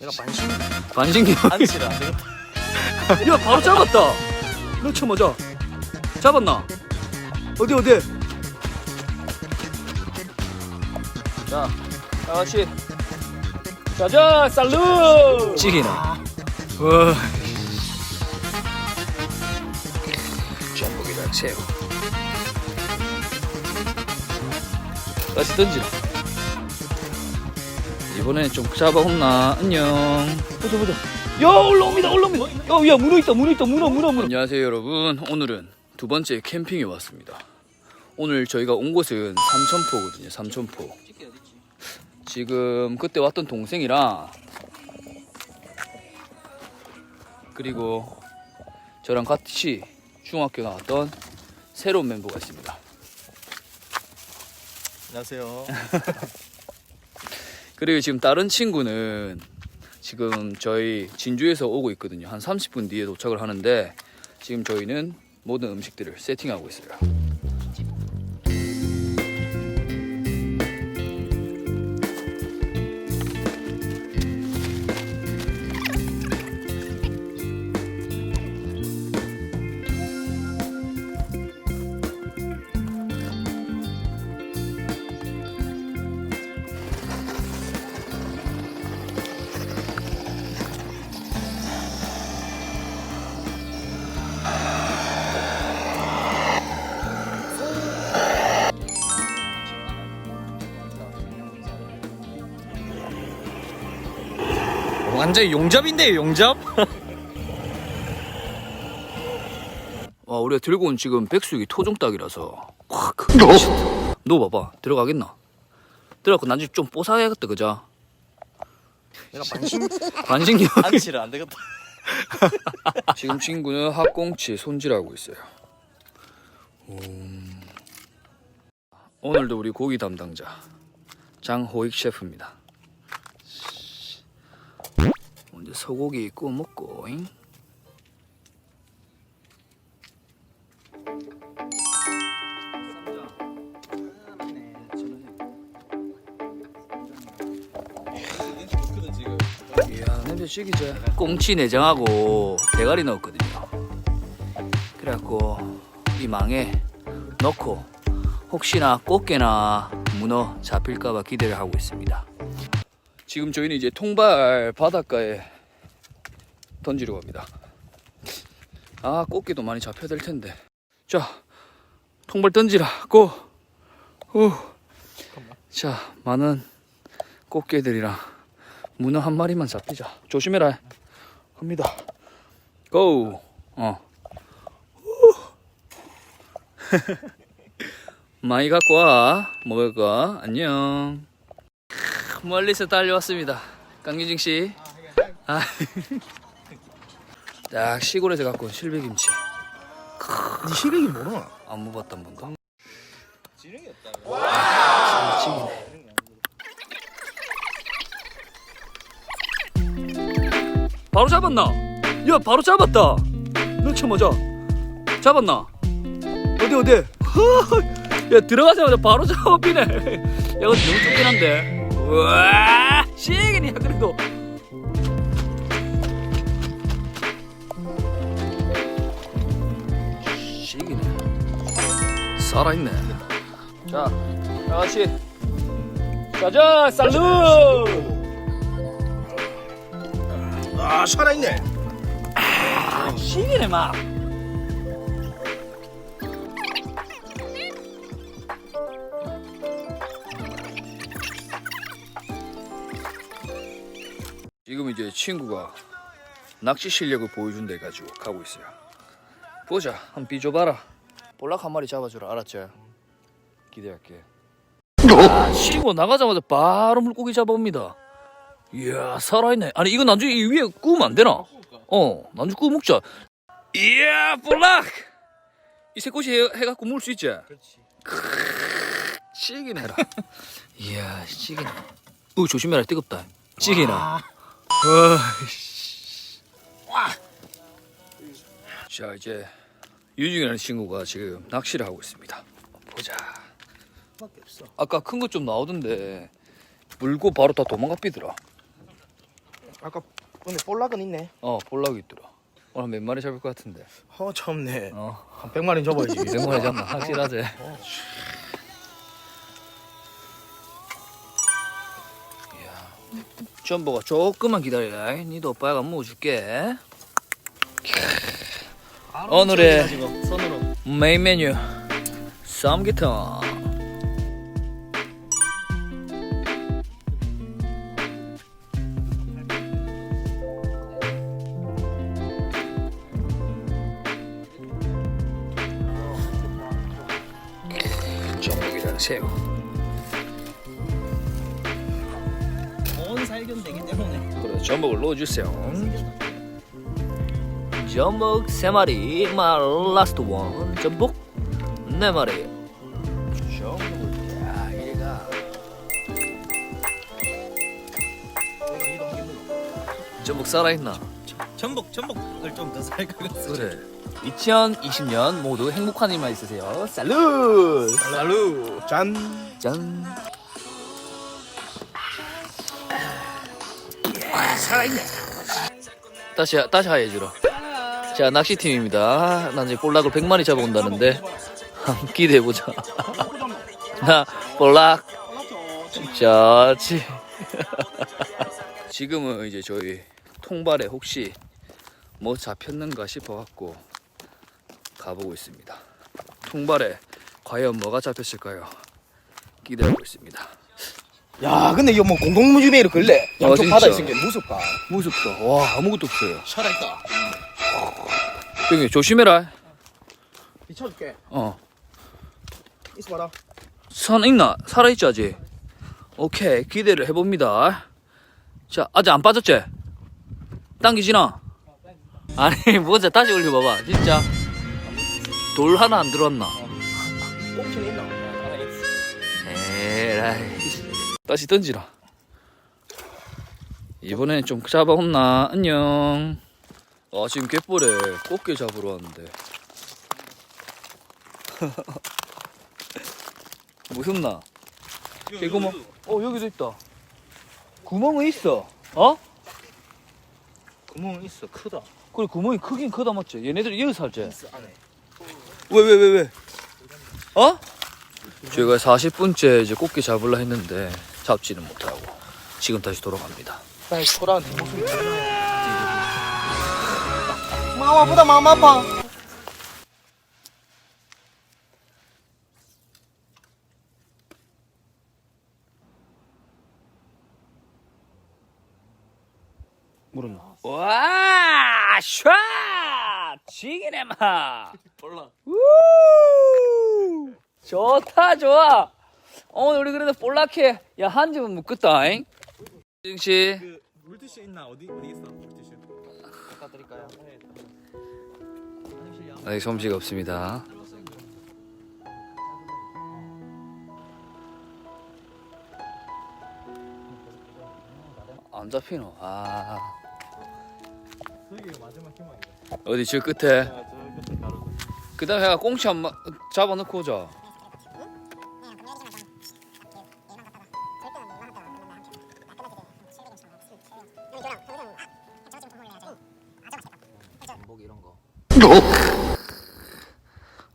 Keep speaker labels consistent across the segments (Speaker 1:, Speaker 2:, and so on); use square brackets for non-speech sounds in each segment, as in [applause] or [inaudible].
Speaker 1: 내가 반신
Speaker 2: 반신기
Speaker 1: 안 되겠다.
Speaker 2: 야 바로 잡았다. 넣자마자 잡았나? 어디 어디? 자 다 같이. 자자 살루! 찌기나. 와. 전복이랑 새우. 다시 던지라 이번엔 좀 잡아온나? 안녕. 보자 보자. 야 올라옵니다 올라옵니다. 야야 문어 있다 문어 있다 문어 문어 문어. 안녕하세요 여러분. 오늘은 두 번째 캠핑에 왔습니다. 오늘 저희가 온 곳은 삼천포거든요 삼천포. 지금 그때 왔던 동생이랑 그리고 저랑 같이 중학교 나왔던 새로운 멤버가 있습니다.
Speaker 1: 안녕하세요. [laughs]
Speaker 2: 그리고 지금 다른 친구는 지금 저희 진주에서 오고 있거든요. 한 30분 뒤에 도착을 하는데 지금 저희는 모든 음식들을 세팅하고 있어요.
Speaker 1: 완전 용잡인데요, 용잡?
Speaker 2: 와, 우리가 들고 온 지금 백숙이 토종닭이라서 진짜. 너 봐봐. 들어가겠나? 들어가고 나중에 좀 뽀사야겠다, 그자?
Speaker 1: 내가 반신 [laughs]
Speaker 2: 반신기
Speaker 1: 안치를 안 되겠다. [laughs]
Speaker 2: 지금 친구는 학꽁치 손질하고 있어요. 음. 오늘도 우리 고기 담당자 장호익 셰프입니다. 먼저 소고기 구워 먹고. 잉? 죽이죠 꽁치 내장하고 대가리 넣었거든요 그래갖고 이 망에 넣고 혹시나 꽃게나 문어 잡힐까봐 기대를 하고 있습니다 지금 저희는 이제 통발 바닷가에 던지러 갑니다 아 꽃게도 많이 잡혀야 될 텐데 자 통발 던지라 고! 후. 자 많은 꽃게들이랑 문어 한 마리만 잡히자. 조심해라. 갑니다. 고. 어. 후. [laughs] 많이 갖고 와. 먹을 거. 안녕. 크, 멀리서 달려왔습니다. 강유진 씨. 아. [laughs] 딱 시골에서 갖고 온 실비김치.
Speaker 1: 니 시백이 뭐나?
Speaker 2: 안 먹었다 한 번도.
Speaker 1: 지능이 없다.
Speaker 2: 찌기네. 바로 잡았나? 야 바로 잡았다. 넣자마자 잡았나? 어디 어디? [laughs] 야 들어가자마자 바로 [laughs] 잡히네. 야 이거 너무 좁긴 한데. 우와 시기냐 그래도. 시기네. 살아있네. 자, 다시 가자 살루.
Speaker 1: 아, 살아있네.
Speaker 2: 시기네 막. 지금 이제 친구가 낚시 실력을 보여준다 해가지고 가고 있어요. 보자, 한번 비줘봐라. 볼락 한 마리 잡아주라, 알았지? 기대할게. 아, 치고 나가자마자 바로 물고기 잡아옵니다. 이야, 살아있네. 아니, 이거 나중에 이 위에 구우면 안 되나? 어, 나중에 구워 먹자. 이야, 볼락! 이 새꼬시 해, 해갖고 물 수 있지?
Speaker 1: 그렇지.
Speaker 2: 찌기네라. [laughs] 이야, 찌기네. 어, 조심해라, 뜨겁다. 찌기나.
Speaker 1: 아,
Speaker 2: 자, 이제 유중이라는 친구가 지금 낚시를 하고 있습니다. 보자. 아까 큰거좀 나오던데 물고 바로 다 도망가 삐더라.
Speaker 1: 아까 근데 볼락은 있네.
Speaker 2: 어 볼라고 있더라 오늘 몇 마리 잡을 것 같은데
Speaker 1: 허 참네.
Speaker 2: 어
Speaker 1: 한 100마리 접어야지.
Speaker 2: 100마리 잡나 확실하지 전보가 조금만 기다려 니도 오빠가 먹어줄게 오늘의. 메인 메뉴 쌈기탕 전복이랑 새우
Speaker 1: 온 살균 되기 때문에.
Speaker 2: 그래 전복을 넣어주세요 전복 세 마리. 마 라스트 원 전복 네 마리. 야 전복 살아있나?
Speaker 1: 전복 전복을 좀 더 살가겠어.
Speaker 2: 그래. 2020년 모두 행복한 일만 있으세요. 살루!
Speaker 1: 살루. 짠.
Speaker 2: 짠.
Speaker 1: 살아있네.
Speaker 2: 다시 다시 하해주라 자 낚시팀입니다. 난 이제 볼락을 100마리 잡아온다는데. 한번 기대해보자. [laughs] 나 볼락. 자지. [laughs] 지금은 이제 저희 통발에 혹시 뭐 잡혔는가 싶어갖고 가보고 있습니다. 통발에 과연 뭐가 잡혔을까요? 기대하고 있습니다.
Speaker 1: 야 근데 이거 뭐 공동무지매로 걸래. 양쪽
Speaker 2: 진짜.
Speaker 1: 바다 있은 게 무섭다.
Speaker 2: 무섭다 와 아무것도 없어요.
Speaker 1: 살아있다.
Speaker 2: 형님 조심해라
Speaker 1: 비춰줄게.
Speaker 2: 어
Speaker 1: 있어봐라.
Speaker 2: 산 있나? 살아있지 아직? 오케이 기대를 해봅니다 자 아직 안 빠졌지? 당기지나? 아니 [laughs] 뭐자 다시 올려봐봐 진짜 돌 하나 안 들어왔나?
Speaker 1: 꽁치는 있나?
Speaker 2: 에라이 다시 던지라 이번엔 좀 잡아온나 안녕 아 지금 갯벌에 꽃게 잡으러 왔는데 [laughs] 무섭나? 개구멍 어 여기도 있다 구멍은 있어 어?
Speaker 1: 구멍 있어 크다.
Speaker 2: 그래 구멍이 크긴 크다 맞지? 얘네들 여기 살지?
Speaker 1: 있어 안에.
Speaker 2: 왜 왜 왜 왜, 어? 저희가 40분째 이제 꽃게 잡으려 했는데 잡지는 못하고 지금 다시 돌아갑니다.
Speaker 1: 빨리 소라한테 목소리. 마음 아프다 마음 아파. 물었나?
Speaker 2: 와, 샤! 지기네 마.
Speaker 1: 몰라.
Speaker 2: 우! 좋다 좋아. 오늘 우리 그래도 볼락해. 야 한 집은 묶었다잉. 증씨
Speaker 1: 그 물티슈 있나 어디 어디 있어 물티슈? 갖다 드릴까요?
Speaker 2: 아직 솜씨가 없습니다. 안 잡히노. 아. 어디 저 끝에. 그다음에 내가 꽁치 한 마, 잡아놓고 오자.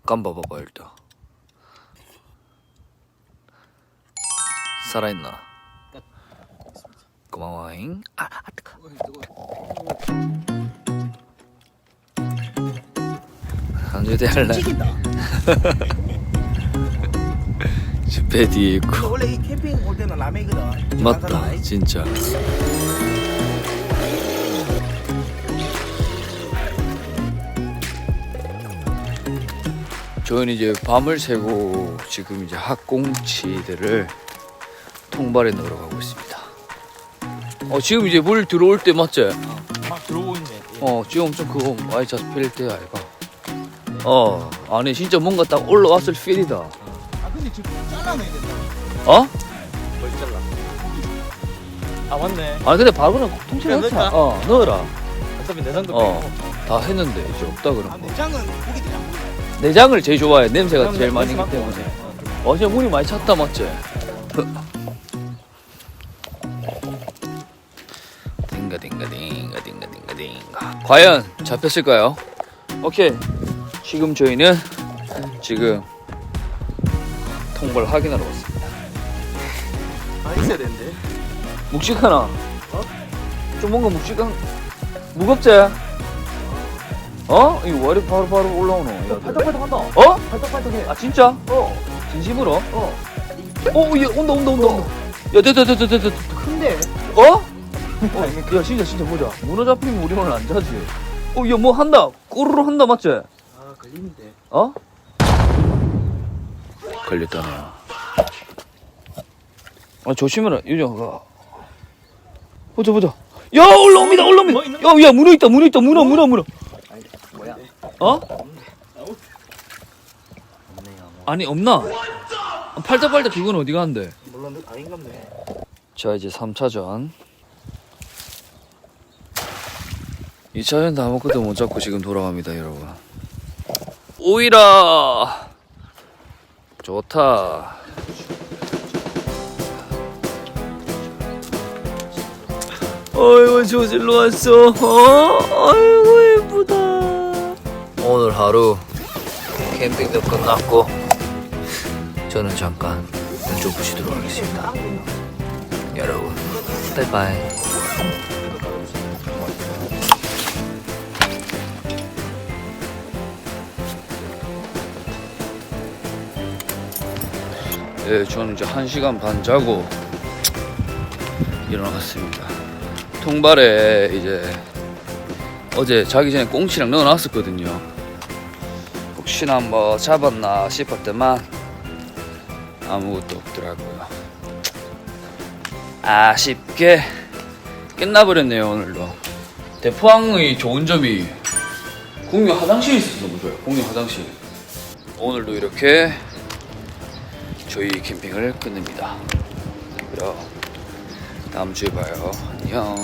Speaker 2: 봐봐 일단. 살아있나? 고마워잉. 아, 아 뜨거. 한주대 할래. 배 뒤에 있고.
Speaker 1: 그 원래 이 캠핑 올 때는 라면이거든.
Speaker 2: 맞다 진짜 저희는 이제 밤을 새고 지금 이제 학꽁치들을 통발에 넣으러 가고 있습니다 어 지금 이제 물 들어올 때 맞지?
Speaker 1: 막 들어오고 있네.
Speaker 2: 어 지금 엄청 그거 많이 잡힐 때 아이가 어 아니 진짜 뭔가 딱 올라왔을 필이다
Speaker 1: 아 근데 지금 잘라내야 된다.
Speaker 2: 어?
Speaker 1: 뭘 잘라? 아 맞네.
Speaker 2: 아니 근데 밥은 통째로 넣자
Speaker 1: 넣을까?
Speaker 2: 어 넣어라
Speaker 1: 어차피 내장도
Speaker 2: 어.
Speaker 1: 빼고.
Speaker 2: 다 했는데 이제 없다
Speaker 1: 아
Speaker 2: 그런 거
Speaker 1: 내장은 고기들이 안.
Speaker 2: 내장을 제일 좋아해 냄새가 제일
Speaker 1: 내-
Speaker 2: 많이
Speaker 1: 맡고
Speaker 2: 때문에. 어제 문이 많이 찼다 맞지? [laughs] 딩가딩가 딩가 딩가 딩가 딩가 딩가 과연 잡혔을까요? 오케이 지금 저희는 지금 통발 확인하러 왔습니다
Speaker 1: 아 있어야 되는데.
Speaker 2: 묵직하나? 어? 좀 뭔가 묵직한 무겁지? 어? 이거 월이 바로 바로 올라오노 야,
Speaker 1: 팔딱팔딱한다.
Speaker 2: 어?
Speaker 1: 팔딱팔딱해.
Speaker 2: 아 진짜?
Speaker 1: 어.
Speaker 2: 진심으로?
Speaker 1: 어.
Speaker 2: 어, 얘 온다 온다 온다 온다 야 됐다 됐다 됐다 됐다
Speaker 1: 큰데.
Speaker 2: 어? 어? 야 진짜 진짜 보자 문어 잡히면 우리 오늘 안 자지 어 얘 뭐 한다 꼬르르 한다 맞지?
Speaker 1: 아 걸리는데.
Speaker 2: 어? 걸렸다네요 아 조심해라 유정아 보자 보자 야 올라옵니다 올라옵니다 야 야 문어 있다 문어 있다 문어 문어 문어 어? 아니 없나? 팔다팔다 그건 어디 가는데?
Speaker 1: 몰라 아닌갑네.
Speaker 2: 자 이제 3차전 2차전도 아무것도 못 잡고 지금 돌아갑니다 여러분 오이라 좋다 어이구 조질로 왔어 어? 아이고 오늘 하루 캠핑도 끝났고 저는 잠깐 눈 붙이도록 하겠습니다 여러분 바이바이 예, 저는 이제 한 시간 반 자고 일어났습니다. 통발에 이제 어제 자기 전에 꽁치랑 넣어놨었거든요. 혹시나 뭐 잡았나 싶었더만 아무것도 없더라고요. 아쉽게 끝나버렸네요 오늘도. 대포항의 좋은 점이 공유 화장실이 있어서 좋아요 공유 화장실. 오늘도 이렇게 저희 캠핑을 끝냅니다. 그럼 다음 주에 봐요. 안녕